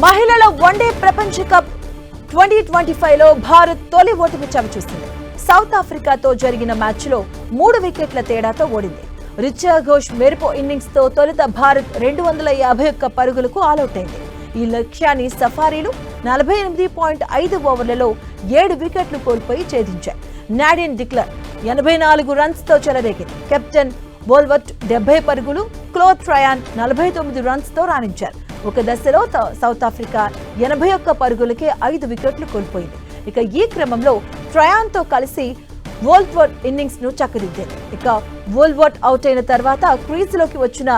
మహిళల వన్డే ప్రపంచ cup twenty twenty ఫైవ్లో భారత్ తొలి ఓటమి చవిచూసింది సౌత్ ఆఫ్రికాతో జరిగిన మ్యాచ్లో మూడు వికెట్ల తేడాతో ఓడింది. రిచా ఘోష్ మెరుపు ఇన్నింగ్స్తో తొలుత భారత్ రెండు వందల యాభై ఒక్క పరుగులకు ఆలౌట్ అయింది ఈ లక్ష్యాన్ని సఫారీలు నలభై ఎనిమిది పాయింట్ ఐదు ఓవర్లలో ఏడు వికెట్లు కోల్పోయి ఛేదించాయి. నాడిన్ డిక్లర్ ఎనభై నాలుగు రన్స్తో చెలరేగింది. కెప్టెన్ బోల్వర్ట్ డెబ్బై పరుగులు క్లోత్ ట్రయాన్ నలభై తొమ్మిది రన్స్తో రాణించారు. ఒక దశలో సౌత్ ఆఫ్రికా ఎనభై ఒక్క పరుగులకే ఐదు వికెట్లు కోల్పోయింది. ఇక ఈ క్రమంలో ట్రయాన్తో కలిసి కలిసి వోల్వర్ట్ ఇన్నింగ్స్ను చక్కదిద్దారు ఇక వోల్వర్ట్ అవుట్ అయిన తర్వాత క్రీజ్లోకి వచ్చిన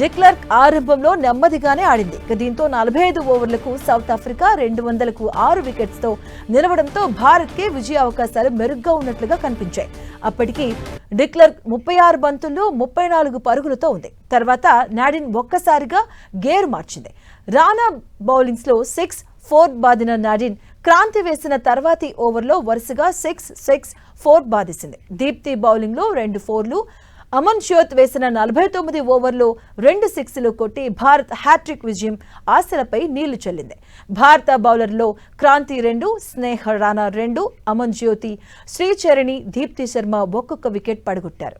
డిక్లర్క్ ఆరంభంలో నెమ్మదిగానే ఆడింది. ఇక దీంతో నలభై ఐదు ఓవర్లకు సౌత్ ఆఫ్రికా రెండు వందలకు ఆరు వికెట్స్తో నిలవడంతో భారత్ కే విజయ అవకాశాలు మెరుగ్గా ఉన్నట్లుగా కనిపించాయి. అప్పటికి డిక్లర్క్ ముప్పై ఆరు బంతుల్లో ముప్పై నాలుగు పరుగులతో ఉంది. తర్వాత నాడిన్ ఒక్కసారిగా గేరు మార్చింది. రానా బౌలింగ్స్లో సిక్స్ ఫోర్ బాదిన నాడిన్ క్రాంతి వేసిన తర్వాతి ఓవర్లో వరుసగా సిక్స్ సిక్స్ ఫోర్ బాధిసింది. దీప్తి బౌలింగ్లో రెండు ఫోర్లు అమన్ ష్యోత్ వేసిన నలభై తొమ్మిది ఓవర్లో రెండు సిక్స్లు కొట్టి భారత్ హ్యాట్రిక్ విజయం ఆశలపై నీళ్ళు చల్లింది. భారత బౌలర్లో క్రాంతి రెండు స్నేహ రాణా రెండు అమన్ జ్యోతి శ్రీచరణి దీప్తి శర్మ ఒక్కొక్క వికెట్ పడగొట్టారు.